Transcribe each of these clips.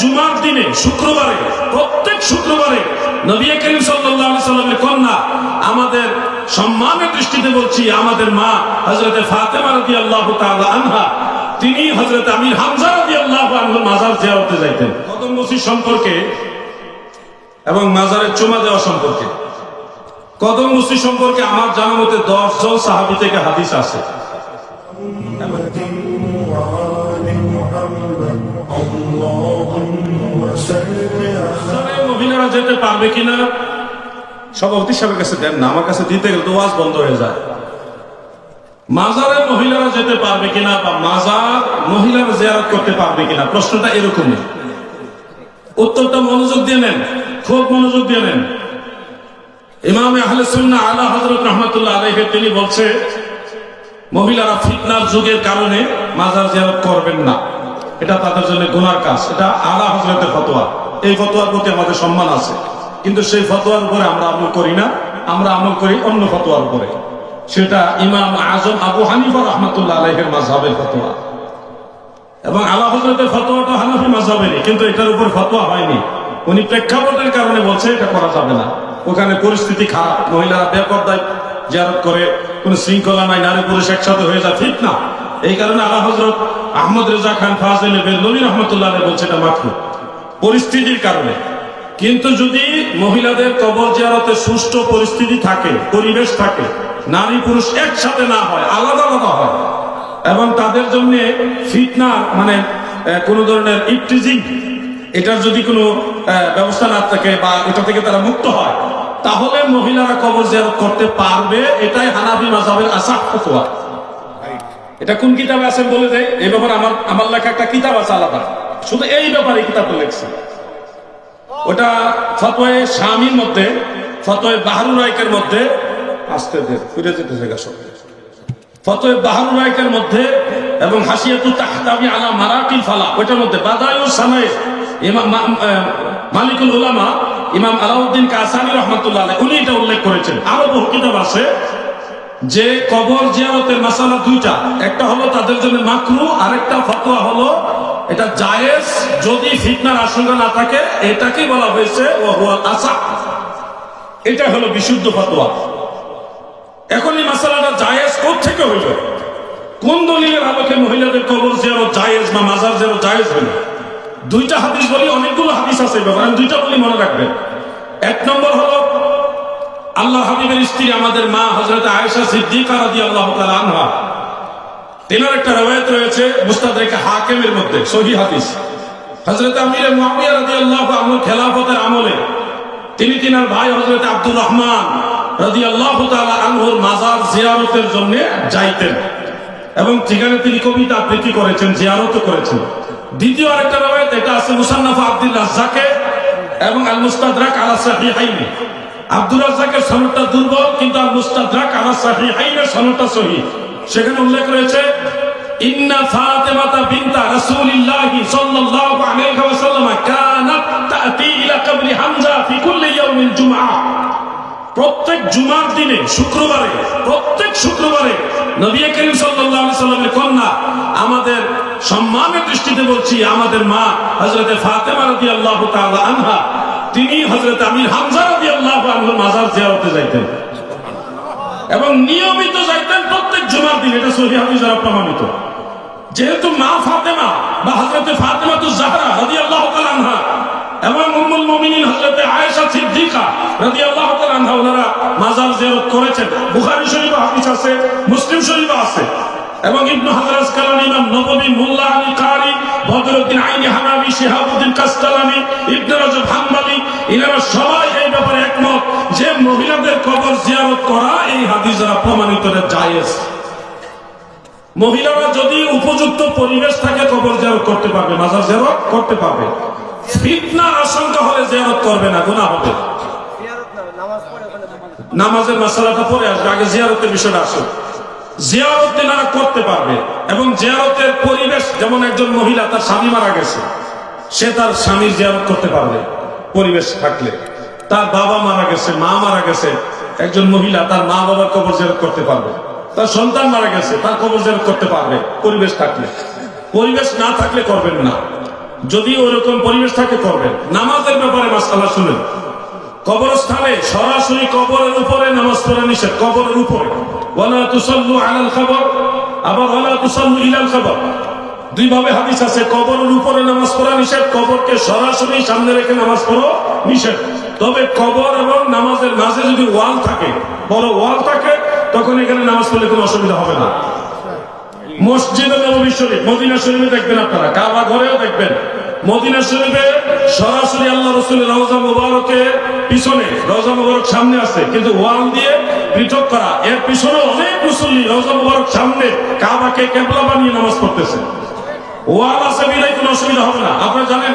জুমার দিনে, শুক্রবারে, প্রত্যেক শুক্রবারে নবী করিম আলাইহি সাল্লামের কন্যা আমাদের সম্মানের দৃষ্টিতে বলছি, আমাদের মা হযরতে ফাতেমা রাদিয়াল্লাহু তাআলা আনহা, তিনি হযরত আমির হামজা রাদিয়াল্লাহু আনহুর মাজার জিয়ারতে যাইতেন। কদম মসজিদ সম্পর্কে এবং মাজারের চুমা দেওয়া সম্পর্কে। কদম মসজিদ সম্পর্কে আমার জানা মতে দশ জন সাহাবি থেকে হাদিস আছে। যেতে পারবে কিনা? সভাপতি সাহেবের কাছে দেন না আমার কাছে দিতে গেলে তো ওয়াজ বন্ধ হয়ে যায়। মাজারে মহিলারা যেতে পারবে কিনা বা মাজার মহিলারা জিয়ারত করতে পারবে কিনা? প্রশ্নটা এরকমই। উত্তরটা মনোযোগ দিয়ে নেন খুব মনোযোগ দিয়ে নেন। ইমাম আহলে সুন্নাহ আলা হযরত রাহমাতুল্লাহ আলাইহি তিনি বলছে মহিলারা ফিতনার যুগের কারণে মাজার জিয়ারত করবেন না। এটা তাদের জন্য গুনার কাজ এটা আলা হযরতের ফতোয়া। এই ফতোয়ার প্রতি আমাদের সম্মান আছে। কিন্তু সেই ফতোয়ার উপরে আমরা আমল করি না, আমরা আমল করি অন্য ফতোয়ার উপরে। সেটা ইমাম আজম আবু হানিফা রহমতুল্লাহ আলাইহের মাযহাবের ফতোয়া। এবং আলা হজরতের ফতোয়াটা হানাফি মাযহাবেরই, কিন্তু এটার উপর ফতোয়া হয়নি। উনি প্রেক্ষাপটের কারণে বলছে, এটা করা যাবে না। ওখানে পরিস্থিতি খারাপ, মহিলারা বেপরদায় জিয়ারত করে, কোন শৃঙ্খলা নাই, নারী পুরুষ একসাথে হয়ে যায় ঠিক না এই কারণে আলা হজরত আহমদ রেজা খান ফাজল বেল্লবী রহমতুল্লাহ বলছে, এটা মাত্র পরিস্থিতির কারণে। কিন্তু যদি মহিলাদের কবর জিয়ারতে সুষ্ঠু পরিস্থিতি থাকে পরিবেশ থাকে নারী পুরুষ একসাথে না হয় আলাদা আলাদা হয় এবং তাদের জন্য ফিতনা মানে কোনো ধরনের ইপটিজিং এটার যদি কোনো ব্যবস্থা না থাকে বা এটা থেকে তারা মুক্ত হয় তাহলে মহিলারা কবর জিয়ারত করতে পারবে এটাই হানাফি মাযহাবের আসাহ ফতোয়া। এটা কোন কিতাবে আছে বলে দেয় এই ব্যাপারে আমার আমার লেখা একটা কিতাব আছে আলাদা। শুধু এই ব্যাপারে কিতাবটা লিখছে। ওটা ফতোয় স্বামীর মধ্যে, ফতোয় বাহারু নায়কের মধ্যে, আসতে দে ফিরে যেতে জায়গা সব ফতোয় বাহারু নায়কের মধ্যে এবং হাসিয়াতু তাহতাবি আলা মারাকিল ফালা, ওইটার মধ্যে, বাদায়ু সানাই ইমাম মালিকুল উলামা, ইমাম আলাউদ্দিন কাসানি রহমতুল্লাহ উনি এটা উল্লেখ করেছেন। আরও বহু কিতাব আছে, যে কবর জিয়ারতের মাসালা দুইটা, একটা হলো তাদের জন্য মাকরু, আরেকটা ফতোয়া হলো এটা জায়েজ যদি ফিতনার আশঙ্কা না থাকে এটাকে বলা হয়েছে আসা এটা হলো বিশুদ্ধ ফতোয়া। এখন এই মাসালাটা জায়েজ থেকে হইল? কোন দলিলের আলোকে মহিলাদের কবর জিয়ারত জায়েজ বা মাজার জিয়ারত জায়েজ হইল? দুইটা হাদিস বলি, অনেকগুলো হাদিস আছে ব্যাপারে আমি দুইটা বলি মনে রাখবেন। এক নম্বর হলো, আল্লাহ হাবিবের স্ত্রী আমাদের মা হজরত আয়েশা সিদ্দিকা রাদিয়াল্লাহু তাআলা আনহা। তেনার একটা রওয়ায়াত রয়েছে মুস্তাদরিক হাকিমের মধ্যে সহিহ হাদিস। হযরত আমির মুআবিয়া রাদিয়াল্লাহু আনহু খেলাফতের আমলে তিনি তিনার ভাই হযরত আব্দুর রহমান রাদিয়াল্লাহু তাআলা আনহুর মাজার জিয়ারতের জন্য যাইতেন এবং সেখানে তিনি কবিতা আবৃত্তি করেছেন জিয়ারতও করেছেন। দ্বিতীয় আরেকটা রওয়ায়াত, এটা আছে মুসান্নাফ আব্দুল রাজ্জাকে এবং আল মুস্তাদরাক আলা সাহিহাইনি। আব্দুর রাজ্জাকের সনদটা দুর্বল, কিন্তু আল মুস্তাদরাক আলা সাহিহাইনের সনদটা সহিহ সেখানে উল্লেখ রয়েছে, ইন্না ফাতেমাতা বিনতা রাসূলিল্লাহি সাল্লাল্লাহু আলাইহি ওয়াসাল্লাম কানাত তাতি ইলা কবরি হামজা ফি কুল্লি ইয়াউমিল জুমআ। প্রত্যেক জুমার দিনে, শুক্রবারে, প্রত্যেক শুক্রবারে নবী করিম সাল্লাল্লাহু আলাইহি সাল্লামের কন্যা আমাদের সম্মানের দৃষ্টিতে বলছি, আমাদের মা হযরতে ফাতেমা রাদিয়াল্লাহু তাআলা আনহা, তিনি হযরত আমির হামজা রাদিয়াল্লাহু আনহুর মাজার জিয়ারতে যাইতেন। এবং নিয়মিত যাইতেন প্রত্যেক জুমার দিন, এটা সহি হাদিস দ্বারা প্রমাণিত। যেহেতু মা ফাতেমা বা হযরতে ফাতেমা তো জাহরা রাদিয়াল্লাহু আল্লাহ আনহা এবং উম্মুল মুমিনিন হযরতে আয়েশা সিদ্দিকা রাদিয়াল্লাহু তাআলা আনহা ওনারা মাজার জিয়ারত করেছেন। বুখারী শরীফে হাদিস আছে, মুসলিম শরীফে আছে। এবং ইবনু হাজার আসকালানি ইমাম নববী মোল্লা আলী কারি বদরুদ্দিন আইনি হানাবি, শিহাবুদ্দিন কাস্তালানি ইবনে রাজব হাম্বালি ইনারা সবাই এই ব্যাপারে একমত যে মহিলাদের কবর জিয়ারত করা এই হাদিস দ্বারা প্রমাণিত জায়েজ। মহিলারা যদি উপযুক্ত পরিবেশ থাকে কবর জিয়ারত করতে পারবে, মাজার জিয়ারত করতে পারবে। ফিতনার আশঙ্কা হলে জিয়ারত করবে না, গুনাহ হবে। নামাজের মশলাটা পরে আসবে, আগে জিয়ারতের বিষয়টা আসুক। জিয়ারত তেনারা করতে পারবে, এবং জিয়ারতের পরিবেশ, যেমন একজন মহিলা তার স্বামী মারা গেছে, সে তার স্বামীর জিয়ারত করতে পারবে। পরিবেশ থাকলে। তার বাবা মারা গেছে, মা মারা গেছে। একজন মহিলা তার মা বাবার কবর জিয়ারত করতে পারবে। তার সন্তান মারা গেছে, তার কবর জিয়ারত করতে পারবে। পরিবেশ থাকলে। পরিবেশ না থাকলে করবেন না। যদি ওরকম পরিবেশ থাকে, করবেন। নামাজের ব্যাপারে মাসালা শুনেন। কবরস্থানে সরাসরি কবরের উপরে নামাজ পড়া নিষেধ। কবরের উপরে। খবর। আবার ইলাল খবর। দুই ভাবে হাদিস আছে, কবরের উপরে নামাজ পড়া নিষেধ, কবরকে সরাসরি সামনে রেখে নামাজ পড়ো নিষেধ। তবে কবর এবং নামাজের মাঝে যদি ওয়াল থাকে, বড় ওয়াল থাকে, তখন এখানে নামাজ পড়লে কোনো অসুবিধা হবে না। মসজিদে নবী শরীফ, মদিনা শরীফে দেখবেন আপনারা, কাবা ঘরেও দেখবেন। মদিনা শরীফে সরাসরি আল্লাহ রসুলের রওজা মুবারকে পিছনে, রওজা মুবারক সামনে আছে, কিন্তু ওয়াল দিয়ে পৃথক করা। এর পিছনে অনেক মুসল্লি রওজা মুবারক সামনে কাবাকে কেবলা বানিয়ে নামাজ পড়তেছে। ওয়াল বিদায় কোনো অসুবিধা হবে না। আপনারা জানেন,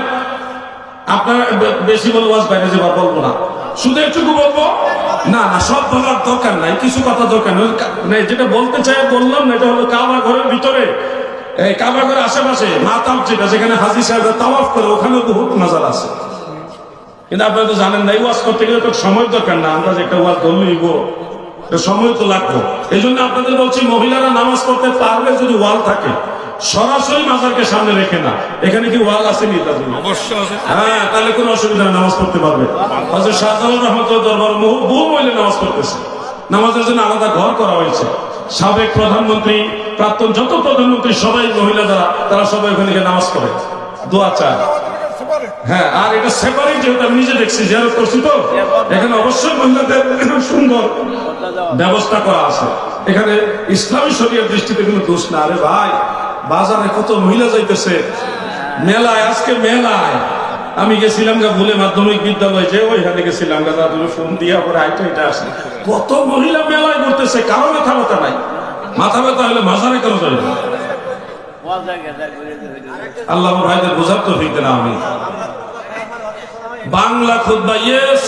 আপনারা বেশি বলে ওয়াজ বাইরে যাবার বলব না। শুধু একটুকু বলব? না না, সব বলার দরকার নাই, কিছু কথা দরকার নেই। মানে যেটা বলতে চাই, বললাম না, এটা হলো কাবা ঘরের ভিতরে, এই কাবা ঘরের আশেপাশে, মাতাম যেটা, যেখানে হাজি সাহেবরা তাওয়াফ করে ওখানে বহুত মাজার আছে। কিন্তু আপনারা তো জানেন না, এই ওয়াজ করতে গেলে তো সময় দরকার না, আমরা যে একটা ওয়াজ ধরলেই গো সময় তো লাগবে। এই জন্য আপনাদের বলছি, মহিলারা নামাজ পড়তে পারবে যদি ওয়াল থাকে সরাসরি মাজারকে সামনে রেখে না। এখানে কি ওয়াল আছে নি হ্যাঁ তাহলে কোনো অসুবিধা নামাজ পড়তে পারবে। হজরত শাহজালাল রহমতুল্লাহ দরবার বহু মহিলা নামাজ পড়তেছে। নামাজের জন্য আলাদা ঘর করা হয়েছে। সাবেক প্রধানমন্ত্রী প্রাক্তন যত প্রধানমন্ত্রী সবাই মহিলা যারা তারা সবাই ওখানে গিয়ে নামাজ পড়ে। দোয়া চায় হ্যাঁ আর এটা সেপারেট যেহেতু আমি নিজে দেখছি জিয়ারত করছি তো এখানে অবশ্যই মহিলাদের সুন্দর ব্যবস্থা করা আছে। এখানে ইসলামী শরীয়র দৃষ্টিতে কোনো দোষ না। আরে ভাই বাজারে কত মহিলা যাইতেছে? মেলায়, আজকে মেলায়। আমি গেছিলাম গা ভুলে মাধ্যমিক বিদ্যালয়, যে ওইখানে গেছিলাম গা দাদুর ফোন দিয়া পরে আইটা এটা আসে কত মহিলা মেলায় করতেছে কারও মাথা ব্যথা নাই। মাথা ব্যথা হলে মাজারে কেন যাবে? আল্লাহ ভাইদের বোঝার তো ফিরতে না আমি বাংলা খুদ্া ইয়েস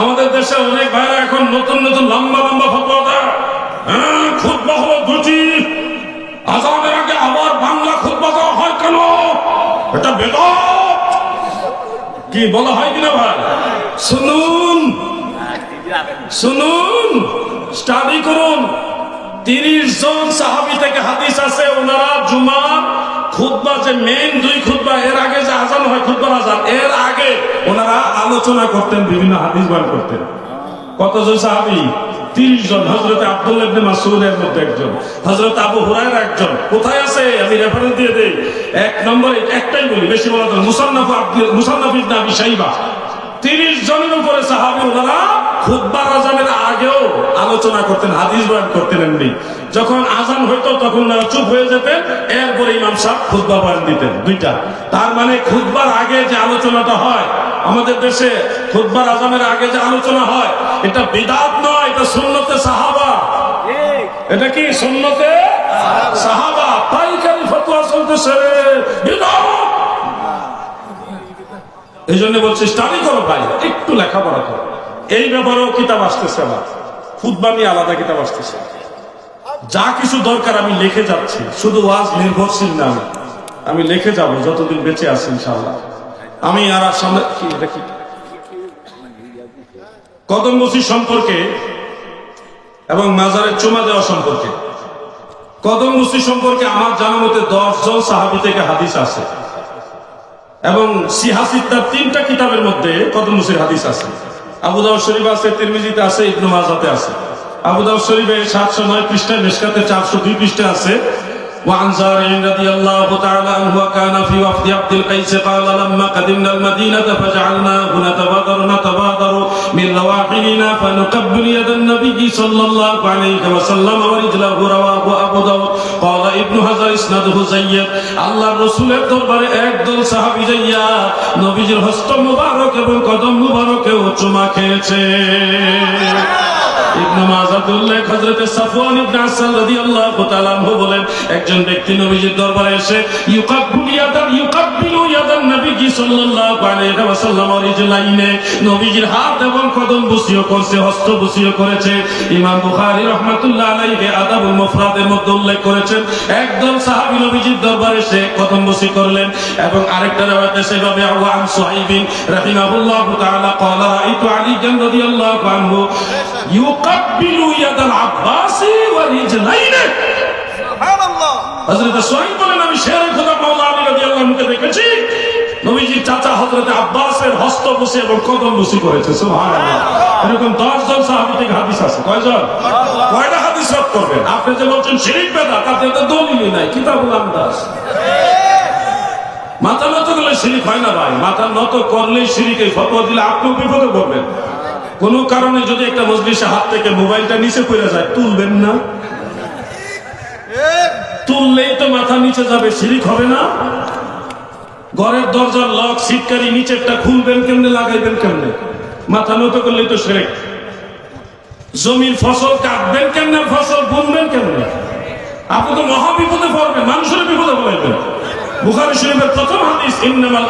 আমাদের দেশে অনেক ভাইরা এখন নতুন নতুন লম্বা লম্বা ফতোয়া দেয়। হ্যাঁ খুদ্া হলো দুটি। আজানের আগে আবার বাংলা খুদ্া দেওয়া হয় কেন? এটা বেদাত। কি বলা হয় কিনা ভাই? শুনুন। শুনুন। স্টাডি করুন। তিরিশ জন সাহাবি থেকে হাদিস আছে, ওনারা জুমার খুতবা যে মেইন দুই খুতবা, এর আগে যে আজান হয় খুতবার আজান, এর আগে ওনারা আলোচনা করতেন, বিভিন্ন হাদিস বার করতেন। কতজন সাহাবি? তিরিশ জন হজরত আব্দুল্লাহ ইবনে মাসউদের মধ্যে একজন হজরত আবু হুরায়রা একজন। কোথায় আছে? আমি রেফারেন্স দিয়ে দেই। এক নম্বরে একটাই বলি, বেশি বলা মুসান্নাফ মুসান্নাফ ইবনে আবি শাইবা। তিরিশ জনের উপরে সাহাবি ওনারা খুদ্বার আজানের আগেও আলোচনা করতেন, হাদিস বয়ান করতেন এমনি যখন আজান হইতো তখন চুপ হয়ে যেতেন, এরপরে ইমাম সাহেব খুদ্া বয়ান দিতেন, দুইটা। তার মানে খুদ্বার আগে যে আলোচনাটা হয়, আমাদের দেশে খুদ্বার আজানের আগে যে আলোচনা হয়, এটা বিদাত নয়, এটা সুন্নতে সাহাবা। এটা কি সুন্নতে? সাহাবা। পাইকারি ফতোয়া চলতেছে। বিদাত এই জন্য বলছি স্টাডি করো ভাই, একটু লেখাপড়া করো। এই ব্যাপারেও কিতাব আসতেছে আমার। খুদ্া নিয়ে আলাদা কিতাব আসতেছে। যা কিছু দরকার আমি লিখে যাচ্ছি, শুধু ওয়াজ নির্ভরশীল না আমি। লিখে যাব, যতদিন বেঁচে আছি ইনশাল্লাহ আমি আর সামনে এটা কদম বসি সম্পর্কে এবং মাজারের চুমা দেওয়া সম্পর্কে। কদম বসি সম্পর্কে আমার জানা মতে দশ জন সাহাবি থেকে হাদিস আছে। এবং সিহাসিদ তার তিনটা কিতাবের মধ্যে কদমুসির হাদিস আছে। আবু দাউদ শরীফ আছে, তিরমিজিতে আছে, ইবনু মাজাতে আছে। আবু দাউদ শরীফে সাতশো নয় পৃষ্ঠায় মেসকাতে চারশো দুই পৃষ্ঠা আছে। وعن زارع رضي الله تعالى عنه وكان في وفد عبد القيس قال لما قدمنا المدينة فجعلناه نتبادر نتبادر من رواحلنا فنقبل يد النبي صلى الله عليه وسلم ورجله رواه أبو داود قال ابن حجر اسناده زيد আল্লাহ রসুলের দরবারে একদল সাহাবি যাইয়া নবীজির হস্ত মুবারক এবং কদম মুবারকে চুমা খেয়েছে একজন ব্যক্তি নবীজির দরবারে এসে ইউকাব্বিলু ইয়াদান ইউকাব্বিলু ইয়াদান নবী সাল্লাল্লাহু আলাইহি ওয়াসাল্লাম রিজলাইনে নবীজির হাত এবং কদম বুসিও করছে হস্ত বুসিও করেছে ইমাম বুখারী রাহমাতুল্লাহ আলাইহি আদাবুল মুফরাদের মধ্যে উল্লেখ করেছেন একদল সাহাবী নবীজির দরবারে এসে কদম বুসি করলেন এবং আরেকটা রাওয়ায়াতে সেভাবে ওয়ান সুহাইবিন রাহিমাহুল্লাহু তাআলা قال রাআইতু আলী রাদিয়াল্লাহু আনহু ইউকাব্বিলু ইয়াদাল আব্বাসি ওয়া রিজলাইনে হজরত সোহাইব বলেন আমি শের খোদা মাওলা আলী রাজি আল্লাহকে দেখেছি নবীজির চাচা হজরত আব্বাসের হস্ত বসে এবং কদম বসি করেছে এরকম দশ জন হাদিস আছে। কয়জন? কয়টা হাদিস রদ করবেন? আপনি যে বলছেন শিরিক বেদা তাতে তো দলিলই নাই কিতাবুল আমদাস মাথা নত করলে শিরিক হয় না ভাই মাথা নত করলেই শিরিক ফতোয়া দিলে আপনিও বিপদে পড়বেন। কোন কারণে যদি একটা মজলিসে হাত থেকে মোবাইলটা নিচে পড়ে যায় তুলবেন না। তুললেই তো মাথা নিচে যাবে শিরিক হবে না। ঘরের দরজার লক সিটকারি নিচেরটা খুলবেন কেমনে, লাগাইবেন কেমনে? মাথা নত করলেই তো সেরেক। জমির ফসল কাটবেন কেমনে ফসল বুনবেন কেমনে? আপনি তো মহা বিপদে পড়বেন, মানুষের বিপদে পড়বেন। বুখারী শরীফের প্রথম হাদিস, ইন্নামাল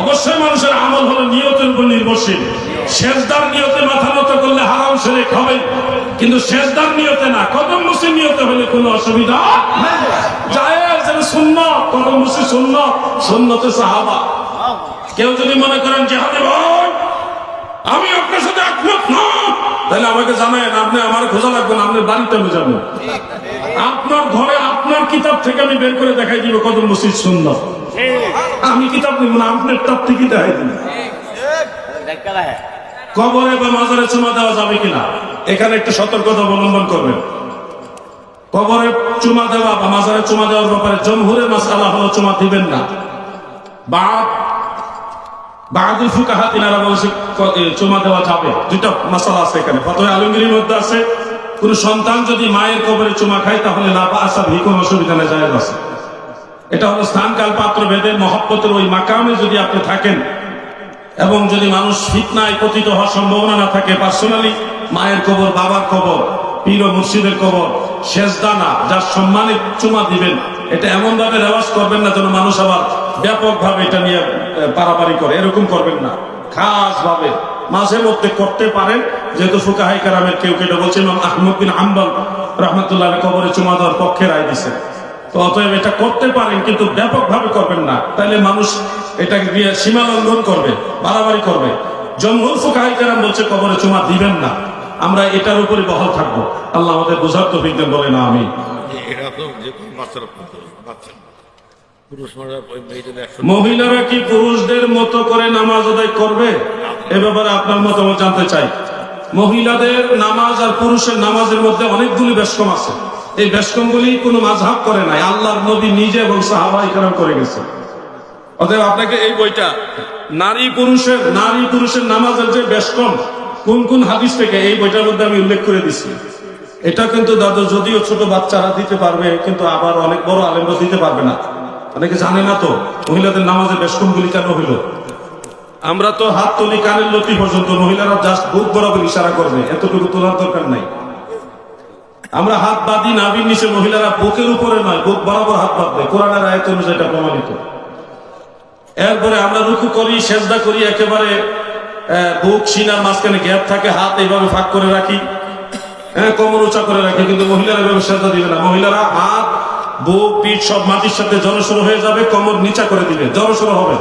অবশ্যই মানুষের আমল হলো নিয়তের উপর নির্ভরশীল। শেষদার নিয়তে মাথা নত করলে হারাম শিরক হবে। কিন্তু শেষদার নিয়তে না, কদম মুসির নিয়তে হলে কোনো অসুবিধা জায়েজ সুন্নাত সুন্নতে সাহাবা। কেউ যদি মনে করেন আমি আপনার সাথে একমত না, তাহলে আমাকে জানায়েন, আপনি আমার খোঁজা লাগবে না, আপনার বাড়িতে আমি যাব। আপনার ঘরে আপনার কিতাব থেকে আমি বের করে দেখাই দিব কত মসজিদ সুন্দর আমি কিতাব নিব না, আপনার তার থেকে দেখাই দিব। কবরে বা মাজারে চুমা দেওয়া যাবে কিনা? এখানে একটু সতর্কতা অবলম্বন করবেন। কবরে চুমা দেওয়া বা মাজারে চুমা দেওয়ার ব্যাপারে জমহুরের মাসালা হলো চুমা দিবেন না। বা বাহাদুর ফুকাহা তিনারা বলছে চুমা দেওয়া যাবে। দুইটা মাসালা আছে এখানে। ফতোয়া আলমগীরির মধ্যে আছে, কোন সন্তান যদি মায়ের কবরে চুমা খায়, তাহলে লাভ আসা ভি কোনো অসুবিধা নেই যায় আছে। এটা হলো স্থান কাল পাত্র ভেদে মহব্বতের ওই মাকামে যদি আপনি থাকেন, এবং যদি মানুষ ফিতনায় পতিত হওয়ার সম্ভাবনা না থাকে, পার্সোনালি মায়ের কবর, বাবার কবর, পীর মুর্শিদের কবর শেষদানা যার সম্মানে চুমা দিবেন, এটা এমন ভাবে রেওয়াজ করবেন না যেন মানুষ আবার ব্যাপক ভাবে এটা নিয়ে পারাপারি করে। এরকম করবেন না। খাস ভাবে মাঝে মধ্যে করতে পারেন। যেহেতু ফুকাহাই কারামের কেউ কেউ বলছে, ইমাম আহমদ বিন হাম্বল রহমতুল্লাহ কবরে চুমা দেওয়ার পক্ষে রায় দিছে তো অতএব এটা করতে পারেন, কিন্তু ব্যাপক ভাবে করবেন না। তাহলে মানুষ এটাকে দিয়ে সীমা লঙ্ঘন করবে, বাড়াবাড়ি করবে। জমহুর ফুকাহাই কারাম বলছে, কবরে চুমা দিবেন না। আমরা এটার উপরে বহাল থাকব। আল্লাহ আমাদের বোঝার তো বিজ্ঞান বলে না আমি মহিলারা কি পুরুষদের মতো করে নামাজ আদায় করবে? এ ব্যাপারে আপনার মতামত জানতে চাই। মহিলাদের নামাজ আর পুরুষের নামাজের মধ্যে অনেকগুলি বেশকম আছে। এই বেশকমগুলি কোনো মাঝহাব করে নাই। আল্লাহর নবী নিজে এবং সাহাবা ইকরাম করে গেছে। অতএব আপনাকে এই বইটা নারী পুরুষের নারী পুরুষের নামাজের যে বেশকম কোন কোন হাদিস থেকে এই বইটার মধ্যে আমি উল্লেখ করে দিছি। এটা কিন্তু দাদু যদিও ছোট বাচ্চারা দিতে পারবে, কিন্তু আবার অনেক বড় আলেমরা দিতে পারবে না। অনেকে জানে না তো, মহিলাদের নামাজের বেশকমগুলি কেন হইল? আমরা তো হাত তুলি, কানের লতি পর্যন্ত মহিলারা জাস্ট বুক বরাবর ইশারা করবে, এতটুকু তোলার দরকার নাই। আমরা হাত বাঁধি নাভির নিচে মহিলারা বুকের উপরে নয়, বুক বরাবর হাত বাঁধবে, কোরআনের আয়ত অনুযায়ী এটা প্রমাণিত। এরপরে আমরা রুখু করি, সেজদা করি, একেবারে বুক সিনার মাঝখানে গ্যাপ থাকে, হাত এইভাবে ফাঁক করে রাখি। হ্যাঁ কোমর উঁচা করে রাখি, কিন্তু মহিলারা সেজদা দিবে না। মহিলারা হাত, বুক, পিঠ সব মাটির সাথে জড়সড় হয়ে যাবে, কোমর নিচা করে দিবে, জড়সড় হবে।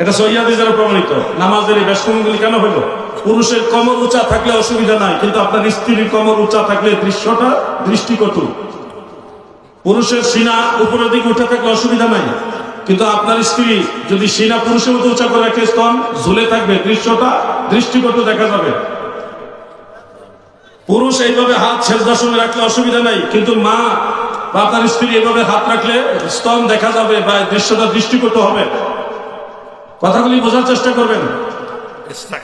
এটা সহিয়াদি যারা প্রমাণিত। নামাজের এই ব্যস্তগুলি কেন হইল পুরুষের কমর উঁচা থাকলে অসুবিধা নাই, কিন্তু আপনার স্ত্রীর কমর উঁচা থাকলে দৃশ্যটা দৃষ্টিকটু। পুরুষের সিনা উপরের দিকে উঠে থাকলে অসুবিধা নাই। কিন্তু আপনার স্ত্রী যদি সিনা পুরুষের মতো উঁচা করে রাখে, স্তন ঝুলে থাকবে, দৃশ্যটা, দৃষ্টিকটু দেখা যাবে। পুরুষ এইভাবে হাত ছেড়দার সময় রাখলে অসুবিধা নাই, কিন্তু মা বা আপনার স্ত্রী এইভাবে হাত রাখলে স্তন দেখা যাবে বা দৃশ্যটা, দৃষ্টিকটু হবে। কথাগুলি বোঝার চেষ্টা করবেন।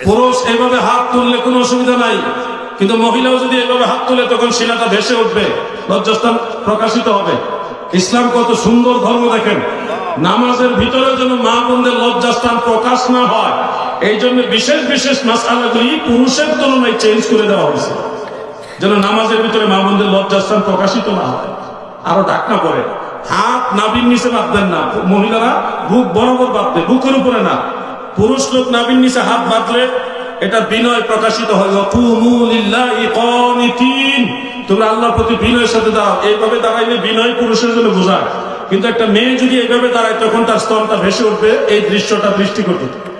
পুরুষ এইভাবে হাত তুললে কোনো অসুবিধা নাই, কিন্তু মহিলাও যদি এইভাবে হাত তুলে, তখন সিনাটা ভেসে উঠবে, লজ্জাস্থান প্রকাশিত হবে। ইসলাম কত সুন্দর ধর্ম দেখেন। নামাজের ভিতরে যেন মা বোনদের লজ্জাস্থান প্রকাশ না হয়, এই জন্য বিশেষ বিশেষ মাসালাগুলি পুরুষের তুলনায় চেঞ্জ করে দেওয়া হয়েছে। যেন নামাজের ভিতরে মা বোনদের লজ্জাস্থান প্রকাশিত না হয়। আরও ডাকনা পড়ে, হাত নাবির নিচে বাঁধবেন না, মহিলারা বুক বরাবর বাঁধবে, বুকের উপরে না। পুরুষ লোক নাবির নিচে হাত বাঁধলে এটা বিনয় প্রকাশিত হয় তোমরা আল্লাহর প্রতি বিনয়ের সাথে দাঁড়াও। এইভাবে দাঁড়াইলে বিনয় পুরুষের জন্য বোঝায়। কিন্তু একটা মেয়ে যদি এইভাবে দাঁড়ায়, তখন তার স্তনটা ভেসে উঠবে, এই দৃশ্যটা বৃষ্টি দৃষ্টিকটু।